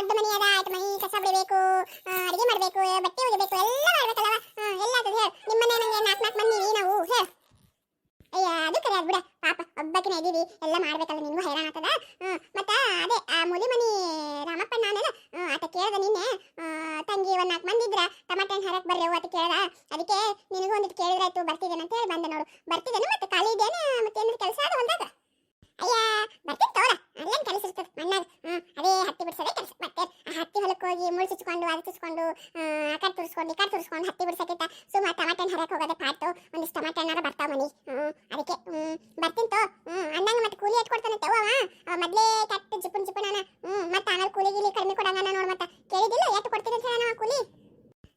ದೊಡ್ಡ ಮನಿ ಅದ, ಆಯ್ತು ಮನಿ ಕಸ ಬಿಡಬೇಕು ಅಡಿಗೆ ಮಾಡಬೇಕು, ಬಟ್ಟೆ ಒಗಿಬೇಕು ಎಲ್ಲ ಮಾಡ್ಬೇಕಲ್ಲ ಎಲ್ಲ ಅದು ನಿಮ್ಮ ನಿಮ್ಮನೆ ನಂಗೆ ನಾಲ್ಕು ನಾಲ್ಕು ಮಂದಿ ನಾವು ಹೇ ಅಯ್ಯ ಅದು ಕರೆ ಅದ್ ಪಾಪ, ಒಬ್ಬಕಿನ ಇದೀವಿ, ಎಲ್ಲ ಮಾಡ್ಬೇಕಲ್ಲ ನಿಮಗೂ ಹೈರಾಣ ಆಗ್ತದ? ಮತ್ತೆ ಅದೇ, ಆ ಮುಲಿ ಮನಿ ರಾಮಪ್ಪ ನಾನಲ್ಲ ಆತ ಕೇಳ್ದ ನಿನ್ನೆ ತಂಗಿ ಒಂದ್ ನಾಲ್ಕು ಮಂದಿ ಇದ್ರ, ಟಮಾಟೆ ಹಣ್ಣು ಹರಕ್ ಬರ್ರಿ ಆತ ಕೇಳ್ದ. ಅದಕ್ಕೆ ನಿನಗೂ ಒಂದಿಟ್ಟು ಕೇಳಿದ್ರಾಯ್ತು ಬರ್ತಿದ್ದೇನೆ ಅಂತ ಹೇಳಿ ಬಂದೆ ನೋಡು. ಬರ್ತಿದ್ದೇನೆ ಮತ್ತೆ ಖಾಲಿ ಇದೇನೆ ಮತ್ತೆ ಏನಾದ್ರು ಕೆಲಸ ಅದು ಒಂದಾಗ. ಅಯ್ಯ, ಬರ್ತೀನಿ ತೋರ ಅಲ್ಲೇನು ಕೆಲಸ ಇರ್ತದೆ ಮಣ್ಣಾಗ ಹ್ಮ್, ಅದೇ ಹತ್ತಿ ಬಿಡ್ಸೋದೇ ಕೆಲಸ. ಮತ್ತೆ ಆ ಹತ್ತಿ ಹೊಲಕ್ಕೆ ಹೋಗಿ ಮುಳ್ಳು ಚುಚ್ಕೊಂಡು, ಅದು ಚುಚ್ಕೊಂಡು, ಆ ಕಟ್ ತುರ್ಸ್ಕೊಂಡು, ಈ ಕಟ್ ತುರ್ಸ್ಕೊಂಡು ಹತ್ತಿ ಬಿಡ್ಸಕ್ಕಿಂತ ಸುಮ್ಮ ಟಮಾಟೆ ಹರಕ್ಕೆ ಹೋಗೋದೇ ಪಾಟು ಒಂದಿಷ್ಟು ಟಮಾಟೆ ಹಣ್ಣಾರ ಬರ್ತಾವ ಮನಿ. ಅದಕ್ಕೆ, ಹ್ಮ್, ಬರ್ತೀನಿ ತೋ. ಅಂದಂಗ ಮತ್ತೆ ಕೂಲಿ ಎಟ್ ಕೊಡ್ತಾನಂತೆ ಅವ್ವ ಅವ ಮೊದ್ಲೇ ಕಟ್ ಜಿಪುನ್ ಜಿಪುನನ ಹ್ಮ್, ಮತ್ತೆ ಆಮೇಲೆ ಕೂಲಿ ಗಿಲಿ ಕಡಿಮೆ ಕೊಡಂಗನ ನೋಡು ಮತ್ತೆ. ಕೇಳಿದಿಲ್ಲ ಎಷ್ಟು ಕೊಡ್ತೀನಿ ಅಂತ ಹೇಳ ಕೂಲಿ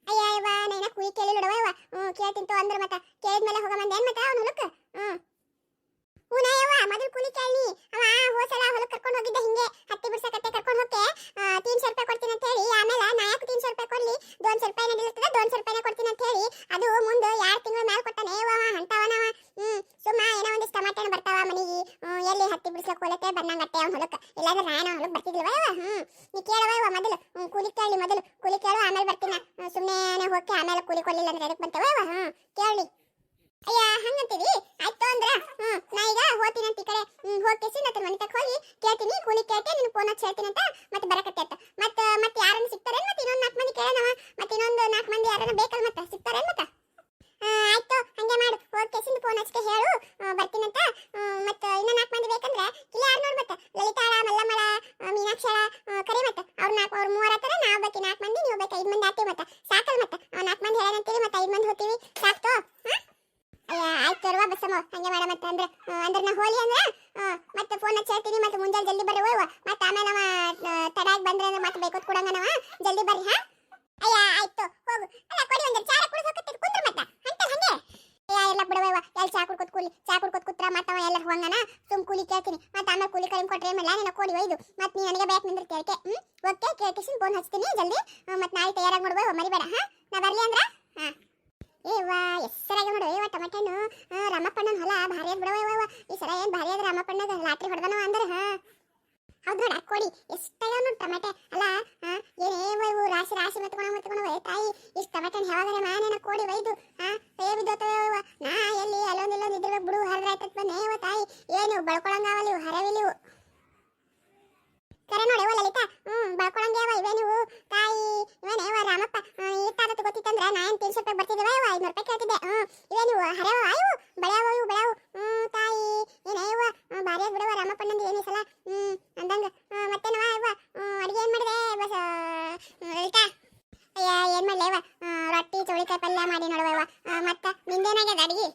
ಅಯ್ಯ ಯವ್ವ ನೈನ ಕೂಲಿ ಕೇಳಿಲ್ಲ ನೋಡವ್ವ ಯವ್ವ ಹ್ಮ್ ಕೇಳ್ತೀನಿ ತೋ ಅಂದ್ರ ಮತ್ತ ಕೇಳಿದ್ಮೇಲೆ ಹೋಗ ಬಂದೆ ಏನ್ ಮತ್ತೆ ಅವ್ನ ಹೊಲಕ್ಕೆ ಹ್ಮ್ ಹೂನ ಯವ್ವ ಮೊದಲು ಕೂಲಿ ಕೇಳಿ ಅವ ಹೋಸಲ ಹೊಲಕ್ಕೆ ಕರ್ಕೊಂಡು ಹೋಗಿದ್ದ ಹಿಂಗೆ ಹತ್ತಿ ಬಿಡ್ಸಕತ್ತೆ ಕರ್ಕೊಂಡು ಹೋಕ್ಕೆ ತೀನ್ ಸಾವಿರ ರೂಪಾಯಿ ಕೊಡ್ತೀನಿ ಅಂತ ಹೇಳಿ ಆಮೇಲೆ ನಾಲ್ಕು ತೀನ್ ಸಾವಿರ ರೂಪಾಯಿ ಕೊಡ್ಲಿ ದೊನ್ ಸಾವಿರ ರೂಪಾಯಿ ರೂಪಾಯಿನ ಕೊಡ್ತೀನಿ ಅಂತ ಹೇಳಿ, ಅದು ಮುಂದೆ ಎರಡು ತಿಂಗಳ ಮೇಲೆ ಕೊಟ್ಟಾನೆ ಅಂತವನವ ಹ್ಮ್, ಸುಮ್ಮ ಏನೋ ಒಂದಿಷ್ಟು ಟಮಾಟೆ ಹಣ್ಣು ಬರ್ತಾವ ಮನೆಗೆ. ಎಲ್ಲಿ ಹತ್ತಿ ಬಿಡಿಸ್ಲಕ್ ಹೋಲತ್ತೆ ಬಂದಂಗತ್ತೆ ಅವ್ನ ಹೊಲಕ್ಕೆ ಇಲ್ಲಾಂದ್ರೆ ನಾನು ಹೊಲಕ್ಕೆ ಬರ್ತಿದ್ಲವ ಹ್ಮ್, ನೀ ಕೇಳವ ಮೊದಲು. ಕೂಲಿ ಕೇಳಿ ಮೊದಲು. ಕೂಲಿ ಕೇಳು, ಆಮೇಲೆ ಬರ್ತೀನಿ. ಸುಮ್ಮನೆ ಹೋಗಿ ಆಮೇಲೆ ಕೂಲಿ ಕೊಡ್ಲಿಲ್ಲ ಅಂದ್ರೆ ಅದಕ್ಕೆ ಬಂತವ ಹ್ಮ್, ಕೇಳಿ. ಅಯ್ಯ ಹಂಗಂತೀವಿ ಆಯ್ತು ಅಂದ್ರ, ಹ್ಮ್, ನಾ ಈಗ ಹೋಗ್ತೀನಿ ಅಂತ ಈ ಕಡೆ. ಹ್ಮ್ ಹೋಗ್ಕೇಸಿ ಮತ್ತೆ ಮನೆ ತಕ್ಕ ಹೋಗಿ ಕೇಳ್ತೀನಿ. ಕೂಲಿ ಕೇಳ್ತೆ, ನಿನ್ ಫೋನ್ ಹಚ್ಚಿ ಹೇಳ್ತೀನಿ ಅಂತ ಮತ್ತೆ ಬರಕತ್ತೆ ಅಂತ. ಮತ್ತ, ಮತ್ತೆ ಯಾರನ್ನ ಸಿಗ್ತಾರೆ ಮತ್ತೆ ಇನ್ನೊಂದ್ ನಾಲ್ಕು ಮಂದಿ ಕೇಳೋಣವ ಮತ್ತೆ ಇನ್ನೊಂದು ನಾಲ್ಕು ಮಂದಿ ಯಾರನ್ನ ಬೇಕಲ್ಲ ಮತ್ತೆ ಸಿಗ್ತಾರೆ ಮತ್ತ ಆ, ಆಯ್ತು ಹಂಗೆ ಮಾಡು ಹೋಗ್ಕೇಸಿಂದ ಫೋನ್ ಹಚ್ಕೆ ಹೇಳು ಆ, ಬರ್ತೀನಂತ ಹ್ಮ್, ಮತ್ತ ಇನ್ನ ನಾಲ್ಕು ಮಂದಿ ಬೇಕಂದ್ರೆ ಇಲ್ಲಿ ಯಾರು ನೋಡ್ ಮತ್ತೆ ಲಲಿತಾಳ ಮಲ್ಲಮ್ಮಳ ಆ, ಮೀನಾಕ್ಷಳ ಆ, ಕರಿ ಮತ್ತೆ ಅವ್ರ ನಾಲ್ಕು ಅವ್ರ ಮೂವರ ಹತ್ರ ನಾವು ಬೇಕಿ ನಾಲ್ಕು ಮಂದಿ ನೀವು ಬೇಕು ಐದು ಮಂದಿ ಆತೀವಿ ಮತ್ತೆ. ಸಾಕಲ್ ಮತ್ತೆ. ನಾಲ್ಕು ಮಂದಿ ಹೇಳಂತೀವಿ ಮತ್ತೆ ಐದು ಮಂದಿ ಹೋಗ್ತೀವಿ. ಸಾಕ್ತು? ಅಯ್ಯ, ಆಯ್ತು ತರುವ ಬಸ್ಸಮ್ಮ ಹಂಗೆ ಮಾಡ ಮತ್ತೆ ಅಂದ್ರೆ ಅಂದ್ರೆ ನಾ ಹೋಲಿ ಅಂದ್ರೆ ಮತ್ತೆ ಫೋನ್ ಹಚ್ಚಿ ಮತ್ತೆ ಮುಂಜಾನೆ ಜಲ್ದಿ ಬರ್ರಿ ಹೋಗುವ ಮತ್ತೆ ಆಮೇಲೆ ಅವ ತಡಾಗಿ ಬಂದ್ರೆ ಅಂದ್ರೆ ಮತ್ತೆ ಬೇಕೋತ್ ಕೊಡಂಗ ನಾವ. ಜಲ್ದಿ ಬರ್ರಿ, ಹಾ? ಅಯ್ಯ, ಆಯ್ತು ಹೋಗು. ಅಲ್ಲ, ಕೊಡಿ ಒಂದು ಚಾರ ಕುಡಿದು ಹೋಗತ್ತೆ ಕುಂದ್ರ ಮತ್ತೆ. ಅಂತ ಹಂಗೆ. ಅಯ್ಯ ಎಲ್ಲ ಬಿಡವಯ್ವ ಎಲ್ಲಿ ಚಾ ಕುಡ್ಕೊತ್ ಕೂಲಿ ಚಾ ಕುಡ್ಕೊತ್ ಕೂತ್ರ ಮತ್ತೆ ಅವ ಎಲ್ಲರೂ ಹೋಗಂಗನ ಸುಮ್ ಕೂಲಿ ಕೇಳ್ತೀನಿ. ಮತ್ತೆ ಆಮೇಲೆ ಕೂಲಿ ಕಡಿಮೆ ಕೊಟ್ರೆ ಮೇಲೆ ನಿನ್ನ ಕೋಡಿ, ಒಯ್ದು. ಮತ್ತೆ ನೀ ನನಗೆ ಬ್ಯಾಕ್ ನಿಂದ್ರೆ ಕೇಳ್ಕೆ. ಹ್ಮ್? ಓಕೆ ಕೇಳ್ಕಿಸಿನ ಫೋನ್ ಹಚ್ತೀನಿ ಜಲ್ದಿ. ಮತ್ತೆ ನಾಳೆ ತಯಾರಾಗಿ ನೋಡುವ ಮರಿಬೇಡ. ಹಾ? ನಾ ಬರ್ಲಿ ಅಂದ್ರ? ಹಾ. ಏವಾ ಎಷ್ಟರಾಗ ನೋಡು. ಏವ ಟಮಾಟೆನು ರಾಮಪ್ಪಣ್ಣನ ಹೊಲ ಭಾರಿ ಅದ್ ಬಿಡವ ಇವ ಈ ಸರ ಏನ್ ಭಾರಿ ಅದ ರಾಮಪ್ಪಣ್ಣದ ಲಾಟ್ರಿ ಹೊಡೆದನವ ಅಂದ್ರೆ, ಹಾ. ಹೌದು ನೋಡ, ಕೊಡಿ. ಎಷ್ಟಾಗ ನೋಡು ಟೊಮೆಟೊ ಅಲ್ಲ ಏನೇವ ಇವು ರಾಶಿ ರಾಶಿ ಮತ್ಕೊಂಡ ಮತ್ಕೊಂಡ ತಾಯಿ ಈ ಟಮಾಟೆನ ಯಾವಾಗರೆ ಮಾನೇನ ಕೋಡಿ, ಒಯ್ದು. ಹಾ ಕೈ ಬಿದ್ದೋತವ ಇವ ನಾ ಎಲ್ಲಿ ಅಲ್ಲೊಂದ್ ಇಲ್ಲೊಂದ್ ಇದ್ರ ಬಿಡು ಹರಿದಾಯ್ತತ್ ಬನ್ನಿ ಇವ ತಾಯಿ ಏನು ಬಳ್ಕೊಳಂಗಾವಲ್ಲ ಇವು ಹರವಿಲ್ಲ ಇವು ಕರೆ ನೋಡಿ ಇವ ಲಲಿತಾ ಹ್ಮ್ ಬಳ್ಕೊಳಂಗ್ಯಾವ ಇವೇ ನೀವು ತಾಯಿ ಇವನೇ ಇವ ರಾಮಪ್ಪ ಗೊತ್ತಿತ್ತಂದ್ರ ನಾ ಏನ್ ತೀನ್ ರೂಪಾಯಿ ಬರ್ತಿದ್ದೆ ಇವ ಐನೂರು ರೂಪಾಯಿ ಕೇಳ್ತಿದ್ದೆ. ಹ್ಞೂ ಇವೇ ನೀವು ಹರವ ಇವು ಬೆಳೆಯವ ಇವು ಬೆಳೆಯವು. ಹ್ಞೂ ತಾಯಿ. ಏನೇ ಹ್ಮ್, ಭಾರಿ ಬಿಡವ ರಾಮಪ್ಪನಂದು ಏನೇ ಸಲ ಹ್ಞೂ ಅಂದಂಗ. ಮತ್ತೆ ಮತ್ತೇನವ ಇವ ಅಡುಗೆ ಏನು ಮಾಡಿದೆ? ಬಸ್ ಲಲಿತಾ? ಅಯ್ಯ ಏನು ಮಾಡ್ಲೆ ಹ್ಮ್, ರೊಟ್ಟಿ ಚೌಳಿಕಾಯಿ ಪಲ್ಯ ಮಾಡಿ ನೋಡುವ ಮತ್ತೆ ನಿಂದೇನಾಗ್ಯದ ಅಡುಗೆ?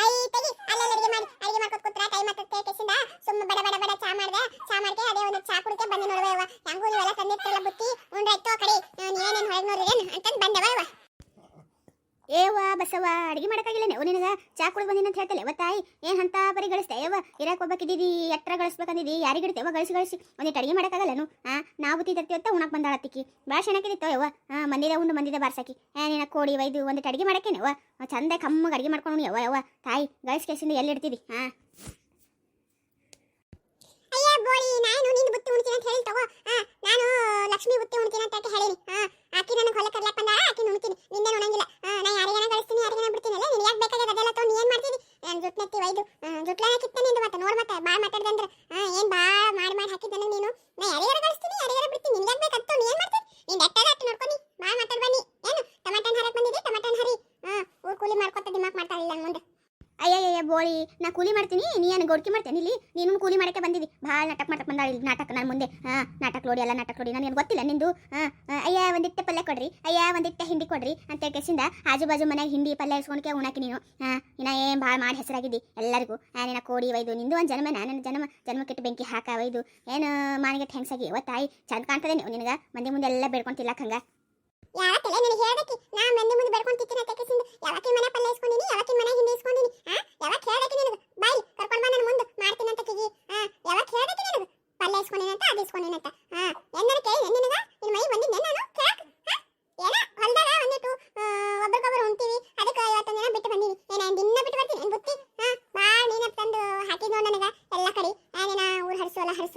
ಐ ತೆಗಿ. ಅಲ್ಲೆಲ್ಲ ಅಡುಗೆ ಮಾಡಿ ಅಡುಗೆ ಮಾಡ್ಕೊತ ಕೂತ್ರ? ಟೈಮ್ ಹತ್ತತ್ತೆ ಕೇಸಿಂದ? ಸುಮ್ಮ ಬಡ ಬಡ ಬಡ ಚಾ ಮಾಡ್ದೆ. ಚಾ ಮಾಡ್ಕೆ ಅದೇ ಒಂದು ಚಾ ಕುಡಿಕೆ ಬನ್ನಿ ನೋಡುವ ಏವ ಬಸವ ಅಡಿಗೆ ಮಾಡಕ್ಕಾಗಿಲ್ಲ ಓ, ನಿನಗ ಚಾ ಕುಡಿದು ಬಂದಿನ ಅಂತ ಹೇಳ್ತಲ್ಲ ತಾಯಿ, ಏನ್ ಅಂತ ಬರೀ ಗಳಿಸ್ತೆ ಏವ ಇರಾಕ್ ಒಬ್ಬಕ್ಕಿದ್ದೀವಿ ಎತ್ತರ ಗಳಿಸ್ಬೇಕಂದಿದ್ದಿ ಯಾರಿಗೆ ಇಡ್ತೇವ ಗಳಿಸಿ ಗಳಿಸಿ. ಒಂದಿಟ್ಟು ಅಡಿಗೆ ಮಾಡಕ್ಕಾಗಲ್ಲನು ಹಾ ನಾವು ಬುತ್ತಿ ತರ್ತೀವಿ ಅಂತ ಉಣಕ್ ಬಂದಾಳತ್ತಿಕ್ಕಿ. ಭಾಳ ಚೆನ್ನಾಗಿತ್ತು ಯವ್ವ? ಹಾ ಮಂದಿದ ಉಂಡು, ಮಂದಿದ ಬಾರ್ಸಾಕಿ. ಏ, ನಿನ್ನ ಕೋಡಿ ಒಯ್ದು ಒಂದಿಟ್ಟು ಅಡಿಗೆ ಮಾಡಕ್ಕೇನವ್ವ ಚಂದ ಕಮ್ಮಗ ಅಡಿಗೆ ಮಾಡ್ಕೊಂಡು ಯವ್ವ ಯವ್ವ? ತಾಯಿ ಗಳಿಸ್ ಕೇಸಿಂದ ಎಲ್ಲಿ ಇಡ್ತಿದಿ? ಹಾ ಅಯ್ಯ ಬೋಳಿ ನಾನು ನಿನ್ನ ಬುತ್ತಿ ಉಣ್ತೀನಿ ಅಂತ ಹೇಳಿ ತಗೋ. ಹಾ ನಾನು ಲಕ್ಷ್ಮಿ ಬುತ್ತಿ ಉಣ್ತೀನಿ ಅಂತ ಹೇಳೀನಿ? ಹಾ ಆಕಿ ನನಗೆ ಹೊಲ ಕರ್ಲಾಕ್ ಬಂದ ಆಕಿ ಉಣ್ತೀನಿ. ನಿನ್ನೆ ಉಣಂಗಿಲ್ಲ. ಹಾ ನಾ ಯಾರಿಗಾನ ಬಿಡ್ತೀನಿ ಅಲ್ಲ ನೀನು ಯಾಕೆ ಬೇಕಾಗ್ಯದ ಅದೆಲ್ಲ ತೊಗೊಂಡು ಏನು ಮಾಡ್ತೀನಿ ನಾನು ಜುಟ್ನೆತ್ತಿ ಒಯ್ದು ಜುಟ್ಲಾನ ಕಿತ್ತೆ ನಿಂದು ಮತ್ತೆ ನೋಡ್ ಮತ್ತೆ ಭಾಳ ಮಾತಾಡ್ದೆ ಅಂದ್ರೆ ಹಾ ಏನು ಭಾಳ ಮಾಡಿ ಮಾಡಿ ಹಾಕಿದ್ದೆ ನನಗೆ ನೀನು ನಾ ಯಾರಿಗಾರ ಗಳಿಸ್ತೀನಿ ಯಾರಿಗಾರ ಬಿಡ್ತೀನಿ ನಿನ್ಗೆ ಯಾಕೆ ಬೇಕಂತ ನೀ ಏನು ಮಾಡ್ತೀನಿ ನೀನು ಎಟ್ಟದ ಅಟ್ಟು ನೋಡ್ಕೊನಿ ಭಾಳ ಮಾತಾಡ್ ಬನ್ನಿ ಏನು ಟಮಾಟನ್ ಹರಕ್ ಬಂದಿದ್ದಿ ಟಮಾಟನ್ ಹರಿ ಹಾ ಊರ್ ಕೂಲಿ ಮಾಡ್ಕೊತ ದಿಮಾಕ್ ಮಾಡ್ತಾಳಿಲ್ಲ ಮುಂದೆ ಬೋಳಿ ನಾ ಕೂಲಿ ಮಾಡ್ತೀನಿ ನೀ ಏನು ಗೋಡ್ಕಿ ಮಾಡ್ತೇನೆ, ಇಲ್ಲಿ ನೀನು ಕೂಲಿ ಮಾಡಕ್ಕೆ ಬಂದಿದ್ದಿ ಭಾಳ ನಾಟಕ ಮಾಡಕ್ಕೆ ಬಂದಾಳ ಇಲ್ಲಿ ನಾಟಕ ನಾನು ಮುಂದೆ. ನಾಟಕ ನೋಡಿ, ಎಲ್ಲ ನಾಟಕ ನೋಡಿ ನನಗೆ ಗೊತ್ತಿಲ್ಲ ನಿಂದು. ಅಯ್ಯ, ಒಂದಿಟ್ಟೆ ಪಲ್ಯ ಕೊಡ್ರಿ, ಅಯ್ಯ, ಒಂದಿಟ್ಟೆ ಹಿಂಡಿ ಕೊಡ್ರಿ ಅಂತ ಕೆಸಿಂದ ಆಜು ಬಾಜು ಮನೆಗೆ ಹಿಂಡಿ ಪಲ್ಯ ಇಸ್ಕೊಂಡ್ಕೆ ಉಣಾಕಿ ನೀನು. ಹಾಂ, ಇನ್ನ ಏನು ಭಾಳ ಮಾಡಿ ಹೆಸರಾಗಿದ್ದಿ ಎಲ್ಲರಿಗೂ. ನಿನ್ನ ಕೋಡಿ ಒಯ್ದು, ನಿಂದು ಒಂದು ಜನ್ಮ ನನ್ನ ಜನ್ಮ, ಜನ್ಮಕ್ಕಿಟ್ಟು ಬೆಂಕಿ ಹಾಕ ಒಯ್ದು. ಏನು ಮಾನಿಗೆ ಹೆಂಗ್ಸಾಗಿ ಓ ತಾಯಿ ಚಂದ ಕಾಣ್ತದೆ ನೀವು ನಿನಗೆ. ಮಂದಿ ಮುಂದೆ ಎಲ್ಲ ಬೇಡ್ಕೊಂತಿಲ್ಲಕ್ಕ ಹಂಗ. ಯಾವ ತಲೆ ನನಗೆ ಹೇಳ್ದಕ್ಕೆ ನಾ ಮಂದಿ ಮುಂದೆ ಬರ್ಕೊಂಡು ಅಂತ ತೆಗೆಸಿಂದ ಯಾವತ್ತಿನ ಮನೆ ಪಲ್ಯ ಇಸ್ಕೊಂಡಿನಿ ಮನೆ ಹಿಂಡಿ ಇಸ್ಕೊಂಡಿನಿ ಹಾ ಯಾವಾಗ ಹೇಳ್ದಕ್ಕೆ ನಿನಗೆ ಬಾಯ್ ಕರ್ಕೊಂಡು ಬಾ ನನ್ನ ಮುಂದೆ ಮಾಡ್ತೀನಿ ಅಂತ ತಿಗಿ ಹಾ ಯಾವಾಗ ಹೇಳ್ದಕ್ಕೆ ನಿನಗೆ ಪಲ್ಯ ಇಸ್ಕೊಂಡಿನಿ ಅಂತ ಅದು ಇಸ್ಕೊಂಡಿನಿ ಅಂತ ಹಾ ಎಂದರೆ ಕೇಳಿ ನಿನಗ ನಿನ್ನ ಮೈ ಬಂದಿದ್ದೆ ನಾನು ಕೇಳಕ್ ಹಾ ಏನ ಹೊಲ್ದಾಗ ಒಂದಿಟ್ಟು ಒಬ್ರಿಗೊಬ್ರು ಹೊಂತೀವಿ ಅದಕ್ಕೆ ಇವತ್ತೊಂದು ದಿನ ಬಿಟ್ಟು ಬಂದೀನಿ ಏನ ದಿನ ಬಿಟ್ಟು ಬರ್ತೀನಿ ಏನ್ ಬುತ್ತಿ ಹಾ ಭಾಳ ನೀನ ತಂದು ಹಾಕಿದ್ ನೋಡ್ ನನಗ ಎಲ್ಲ ಕಡೆ ಆ ನಿನ ಊರ್ ಹರಿಸು ಎಲ್ಲ ಹರಿಸು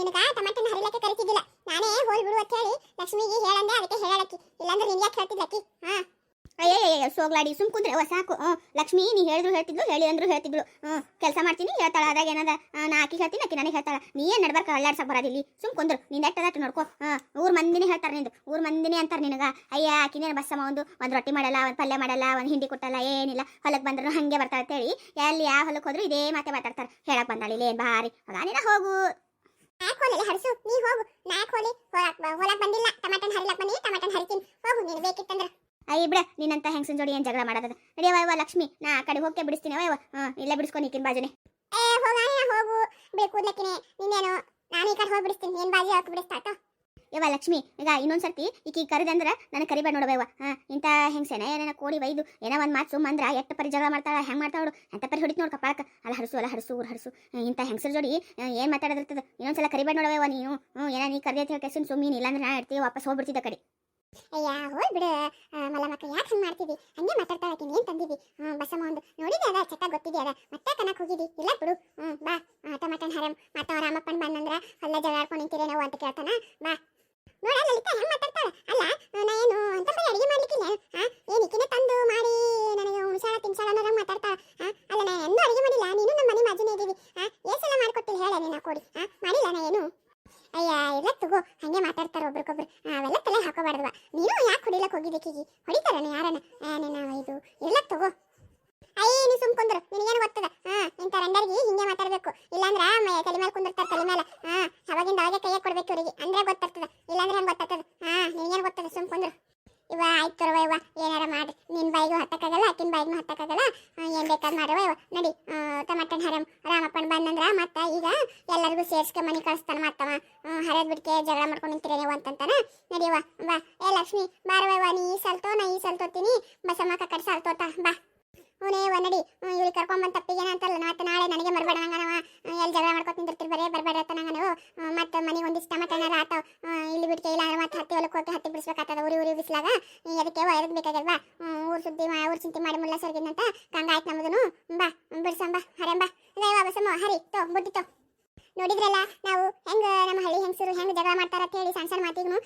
ನಿನಗ ಟಮಾಟನ ಹರಿಲಕ್ಕೆ ಕರಿತಿದ್ದಿಲ್ಲ. ನಾನೇ ಹೋಲ್ ಬಿಡು ಅಂತ ಹೇಳಿ ಲಕ್ಷ್ಮಿಗೆ ಹೇಳಂದೆ, ಅದಕ್ಕೆ ಹೇಳಲಕ್ಕಿ. ಇಲ್ಲಾಂದ್ರೆ ನಿನ್ಗೆ ಯಾಕೆ ಹೇಳ್ತಿದ್ಲಕ್ಕಿ? ಹಾ. ಅಯ್ಯಯ್ಯ ಸೋಗ್ಲಾಡಿ, ಸುಮ್ ಕುಂದ್ರೆ, ಓ, ಸಾಕು. ಲಕ್ಷ್ಮಿ, ನೀ ಹೇಳಿದ್ರು ಹೇಳ್ತಿದ್ಲು, ಹೇಳಿ ಅಂದ್ರು ಹೇಳ್ತಿದ್ಲು. ಹ್ಞೂ ಕೆಲಸ ಮಾಡ್ತೀನಿ, ಹೇಳ್ತಾಳ, ಅದಾಗ ಏನದ? ನಾ ಆಕಿ ಹೇಳ್ತೀನಿ, ಆಕಿ ನನಗೆ ಹೇಳ್ತಾಳ. ನೀ ಏನು ನಡ್ಬಾರ್ಕ, ಅಲ್ಲಾಡ್ಸಕ್ ಬರೋದಿಲ್ಲ ಸುಮ್ ಕುಂದ್ರು, ನಿಂದ ಎಟ್ಟದಾಟ ನೋಡ್ಕೋ. ಹಾಂ ಊರ್ ಮಂದಿನೇ ಹೇಳ್ತಾರೆ ನಿಂದು, ಊರ್ ಮಂದಿನೇ ಅಂತಾರೆ ನಿನಗ. ಅಯ್ಯ, ಆಕಿನೇನು ಬಸ್ಸಮ್ಮ ಒಂದು ಒಂದು ರೊಟ್ಟಿ ಮಾಡಲ್ಲ, ಒಂದು ಪಲ್ಯ ಮಾಡಲ್ಲ, ಒಂದು ಹಿಂಡಿ ಕೊಟ್ಟಲ್ಲ, ಏನಿಲ್ಲ. ಹೊಲಕ್ಕೆ ಬಂದ್ರು ಹಂಗೆ ಬರ್ತಾಳೆ ಅಂತೇಳಿ ಎಲ್ಲಿ ಯಾವ ಹೊಲಕ್ಕೆ ಹೋದ್ರು ಇದೇ ಮಾತೆ ಮಾತಾಡ್ತಾರೆ. ಹೇಳಕ್ಕೆ ಬಂದಾಳಿಲ್ಲ ಏನು ಭಾರಿ. ನೀನ ಹೋಗು. ಹೋಲಿ ಹರ್ಸು. ನೀ ಹೋಗು. ನಾಯಕ್ ಹೋಲಿ ಹೊಲಕ್ ಬಂದಿಲ್ಲ. ಟಮಾಟನ್ ಹರಿಲಕ್ ಬಂದಿ ಟಮಾಟನ್ ಹರಿತೀನಿ. ಹೋಗು. ನೀನು ಬೇಕಿತ್ತಂದ್ರ. ಅಯ್ಯ ಬಿಡ. ನಿನ್ನಂತ ಹೆಂಗ್ಸನ್ ಜೋಡಿ ಏನು ಜಗಳ ಮಾಡೋದ ನಡಿಯವ ಲಕ್ಷ್ಮಿ. ನಾ ಆ ಕಡೆ ಹೋಗಕ್ಕೆ ಬಿಡಿಸ್ತೀನಿ. ಅವ ಹಾಂ ಇಲ್ಲೇ ಬಿಡಿಸ್ಕೊ ನಿಕ್ಕಿನ ಬಾಜುನೆ ಏ ಹೋಗ ಹೋಗು. ಬಿಳಿ ಕೂದ್ಲಕ್ಕಿನಿ. ನಿನ್ನೇನು ನಾನು ಈ ಕಡೆ ಹೋಗಿ ಬಿಡಿಸ್ತೀನಿ. ಏನ್ ಬಾಜಿ ಹಾಕಿ ಬಿಡಿಸ್ತಾತ ಯವ್ವ ಲಕ್ಷ್ಮಿ ಈಗ ಇನ್ನೊಂದ್ ಸರ್ತಿ ಈಕಿ ಕರೆದಂದ್ರೆ ನನಗೆ ಕರಿಬೇಡ ನೋಡಬೇವ ಹಾಂ ಇಂಥ ಹೆಂಗ್ಸೇನ? ಏನೇನ ಕೋಡಿ ಬೈದು ಏನೋ ಒಂದು ಮಾತು ಸುಮ್ಮ ಅಂದ್ರ ಎಟ್ಟು ಪರಿ ಜಗಳ ಮಾಡ್ತಾಳ ಹೆಂಗೆ ಮಾಡ್ತಾಳು ನೋಡು. ಅಂತ ಪರಿ ಹೊಡಿತು ನೋಡು ಕಪಾಳಕ್ಕೆ. ಅಲ್ಲ ಹರಸು ಅಲ್ಲ ಹರಸು ಊರು ಹರಸು. ಇಂಥ ಹೆಂಗಸರ ಜೋಡಿ ಏನು ಮಾತಾಡದಿರ್ತದ? ಇನ್ನೊಂದ್ಸಲ ಕರಿಬೇಡ ನೋಡಬೇವ ನೀನು. ಹ್ಞೂ ಏನೋ ನೀ ಕರೆದಿ ಅಂತ ಹೇಳಿ ಸುಮ್ಮನೆ ಇಲ್ಲಾಂದ್ರೆ ನಾ ಇರ್ತೀವಿ ವಾಪಸ್ ಹೋಗ್ಬಿಡ್ತಿದ್ದ ಕಡೆ. ಅಯ್ಯ ಹೋಲ್ ಬಿಡು. ಆ, ಮಲ್ಲ ಮಕ್ಕ ಯಾಕೆ ಹಂಗೆ ಮಾಡ್ತೀವಿ? ಹಂಗೆ ಮಾತಾಡ್ತಾಳ ಆಕಿನ. ಏನು ತಂದಿದ್ದಿ ಹ್ಞೂ ಬಸಮ್ಮ ಒಂದು ನೋಡಿದೆ ಅದ ಚಟ ಗೊತ್ತಿದೆ ಅದ ಮತ್ತೆ ಕನಕ್ ಹೋಗಿದ್ದಿ ಇಲ್ಲ ಬಿಡು. ಹ್ಞೂ ಬಾ. ಆ, ಟಮಾಟನ್ ಹರಂ. ಮತ್ತೆ ಅವ್ರ ಅಮ್ಮಪ್ಪನ ಬಂದಂದ್ರ ಅಲ್ಲ ಜಗಳ ಆಡ್ಕೊಂಡು ನಿಂತಿರೇನೋ ಅಂತ ಕೇಳ್ತಾನ. ಬಾ ನೋಡ ಲಲಿತಾ ಹೆಂಗ್ ಮಾತಾಡ್ತಾಳ ಅಲ್ಲ ಆ, ನಾ ಏನು ಅಂತ ಬರೀ ಅಡಿಗೆ ಮಾಡ್ಲಿಕ್ಕಿಲ್ಲ ಹಾ ಏನ್ ಈಕಿನ ತಂದು ಮಾಡಿ ನನಗೆ ಉಣಸಾಳ ತಿನ್ಸಾಳ ಅನ್ನೋರಂಗ್ ಮಾತಾಡ್ತಾಳ ಹಾ ಅಲ್ಲ ನಾ ಎಂದೂ ಅಡಿಗೆ ಮಾಡಿಲ್ಲ ನೀನು ನಮ್ಮ ಮನೆ ಮಾಜುನೇ ಇದೀವಿ ಹಾ ಏಸಲ ಮಾಡ್ಕೊಟ್ಟಿಲ್ಲ ಹೇಳ ನೀನ ಕೊಡಿ ಹಾ ಮಾಡಿಲ್ಲ ನಾ ಏನು? ಅಯ್ಯ ಎಲ್ಲ ತಗೋ. ಹಂಗೆ ಮಾತಾಡ್ತಾರೆ ಒಬ್ರಿಗೊಬ್ರು. ಅವೆಲ್ಲ ತಲೆ ಹಾಕೋಬಾರ್ದವ ನೀನು ಯಾಕೆ ಹೊಡಿಲಕ್ಕೆ ಹೋಗಿದ್ದಕ್ಕಿಗಿ ಹೊಡಿತಾರನ ಯಾರನ್ನ? ಆ, ನಿನ್ನ ಇದು ಎಲ್ಲ ತಗೋ. ಅಯ್ಯ ನೀ ಸುಮ್ ಕುಂದ್ರು ನಿನಗೇನು ಗೊತ್ತದ? ಹಾ ಇಂಥ ರಂಡರ್ಗಿ ಹಿಂಗೆ ಮಾತಾಡಬೇಕು. ಇಲ್ಲಾಂದ್ರ ತಲೆ ಮೇಲೆ ಕುಂದಿರ್ತಾರೆ ತಲೆ ಮೇಲೆ ಹಾ ಅವಾಗಿಂದ ಅವಾಗೆ ಕೈಯಾಗ ಕೊಡ್ಬೇಕು ಇವರಿಗೆ ಅಂದ್ರೆ ಗೊತ್ತಾಗ್ತದ ಇಲ್ಲಾಂದ್ರೆ ಹೆಂಗ್ ಗೊತ್ತಾಗ್ತದ ಹಾ ನಿನಗೇನು ಗೊತ್ತದ ಸುಮ್ ಕುಂದ್ರು ಇವ ಆಯ್ತು ತರವ ಇವ ಏನಾರ ಮಾಡ್ರಿ ನಿನ್ ಬಾಯಿಗೂ ಹತ್ತಕ್ಕಾಗಲ್ಲ ಆಕಿನ ಬಾಯಿಗೂ ಹತ್ತಕ್ಕಾಗಲ್ಲ ಆ, ಏನ್ ಬೇಕಾದ್ ಮಾಡುವ ಇವ ನಡಿ ಆ, ಟಮಾಟನ್ ಹರಂ ಬಂದಂದ್ರ ಮತ್ತ ಈಗ ಎಲ್ಲರಿಗೂ ಸೇರ್ಸ್ಕೆ ಮನೆ ಕಳಿಸ್ತಾನ ಮತ್ತವ. ಹರಿಯದ್ ಬಿಡ್ಕೆ ಜಗಳ ಮಾಡ್ಕೊಂಡು ನಿಂತಿರ ನೀವು ಅಂತಂತಾನ. ನಡಿಯವ ಬಾ. ಏ, ಲಕ್ಷ್ಮಿ ಬಾರವ ನೀ ಈ ಸಲ್ತೋ ನಾ ಈ ಸಲ್ತೋತೀನಿ ಬಸಮ್ಮ ಕಡೆ ಸಲ್ತೋತ ಬಾ. ಹ್ಞೂ ನಡಿ. ಇವ್ರಿಗೆ ಕರ್ಕೊಂಬಂದು ತಪ್ಪಿಗೆ ಅಂತಲ್ಲ. ಮತ್ತೆ ನಾಳೆ ನನಗೆ ಮರಬೇಡ ನಂಗನವ. ಎಲ್ಲಿ ಜಗಳ ಮಾಡ್ಕೊತ ನಿಂತಿರ್ತೀರಿ ಬರೇ ಬರಬೇಡ ಅಂತ ನಂಗ ನೀವು ಮತ್ತೆ ಮನೆಗೆ ಒಂದಿಷ್ಟು ಟಮಾಟನಾರ ಆತಾವ ಆ, ಇಲ್ಲಿ ಬಿಡ್ಕೆ ಇಲ್ಲ ಅಂದ್ರೆ ಮತ್ತೆ ಹತ್ತಿ ಹೊಲಕ್ಕೆ ಹೋಗಿ ಹತ್ತಿ ಬಿಡಿಸ್ಬೇಕಾಗ್ತದ ಉರಿ ಉರಿ ಬಿಸ್ಲಾಗ ಅದಕ್ಕೆ ಎದಕ್ಕೆ ಬೇಕಾಗ್ಯದ ಬಾ ಊರು ಸುದ್ದಿ ಮಾ ಊರು ಚಿಂತೆ ಮಾಡಿ ಮುಲ್ಲ ಸರ್ಗಿನಂತ ಕಂಗ ಆಯ್ತು ನಮ್ಮದನು ಬಾ ಬಿಡ್ಸಂಬ ಹರಂಬ ಇಲ್ಲ ಬಸಮ್ಮ ಹರಿ ತೋ ಬುಟ್ಟಿ ತೋ ನೋಡಿದ್ರಲ್ಲ? ನಾವು ಹೆಂಗ ನಮ್ಮ ಹಳ್ಳಿ ಹೆಂಗಸರು ಹೆಂಗ್ ಜಗಳ ಮಾಡ್ತಾರ ಅಂತ ಹೇಳಿ ಸಣ್ಣ ಸಣ್ಣ ಮಾತಿಗೂ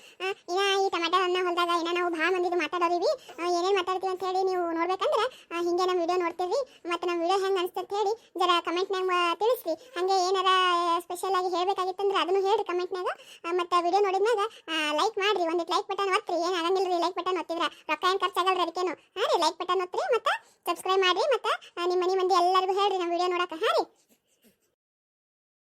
ಇನ್ನ ಈ ಟಮಾಟೋ ಹಣ್ಣ ಹೊಲದಾಗ ಇನ್ನ ನಾವು ಭಾಳ ಮಂದಿದು ಮಾತಾಡೋರಿವಿ ಏನೇನು ಮಾತಾಡ್ತೀವಿ ಅಂತ ಹೇಳಿ ನೀವು ನೋಡ್ಬೇಕಂದ್ರೆ ಹಿಂಗೆ ನಮ್ಮ ವಿಡಿಯೋ ನೋಡ್ತೀರಿ ಮತ್ತೆ ನಮ್ಮ ವಿಡಿಯೋ ಹೆಂಗೆ ಅನಿಸ್ತಂತ ಹೇಳಿ ಜರ ಕಮೆಂಟ್ನಾಗ ತಿಳಿಸ್ರಿ. ಹಂಗೆ ಏನಾರ ಸ್ಪೆಷಲ್ ಆಗಿ ಹೇಳ್ಬೇಕಾಗಿತ್ತಂದ್ರೆ ಅದನ್ನು ಹೇಳ್ರಿ ಕಮೆಂಟ್ನಾಗ ಮತ್ತೆ ವಿಡಿಯೋ ನೋಡಿದ್ನಾಗ ಲೈಕ್ ಮಾಡ್ರಿ. ಒಂದಿಟ್ಟು ಲೈಕ್ ಬಟನ್ ಒತ್ತಿರಿ ಏನು ಆಗಂಗಿಲ್ಲ ರೀ ಲೈಕ್ ಬಟನ್ ಒತ್ತಿದ್ರೆ? ರೊಕ್ಕ ಏನು ಖರ್ಚಾಗಲ್ರಿ ಅದಕ್ಕೇನು ಹಾಂ ರೀ ಲೈಕ್ ಬಟನ್ ಒತ್ತಿರಿ ಮತ್ತೆ ಸಬ್ಸ್ಕ್ರೈಬ್ ಮಾಡ್ರಿ. ಮತ್ತೆ ನಿಮ್ಮ ಮನೆ ಮಂದಿ ಎಲ್ಲರಿಗೂ ಹೇಳ್ರಿ ನಮ್ಮ ವಿಡಿಯೋ ನೋಡಕ್ಕೆ. ಹಾಂ ರೀ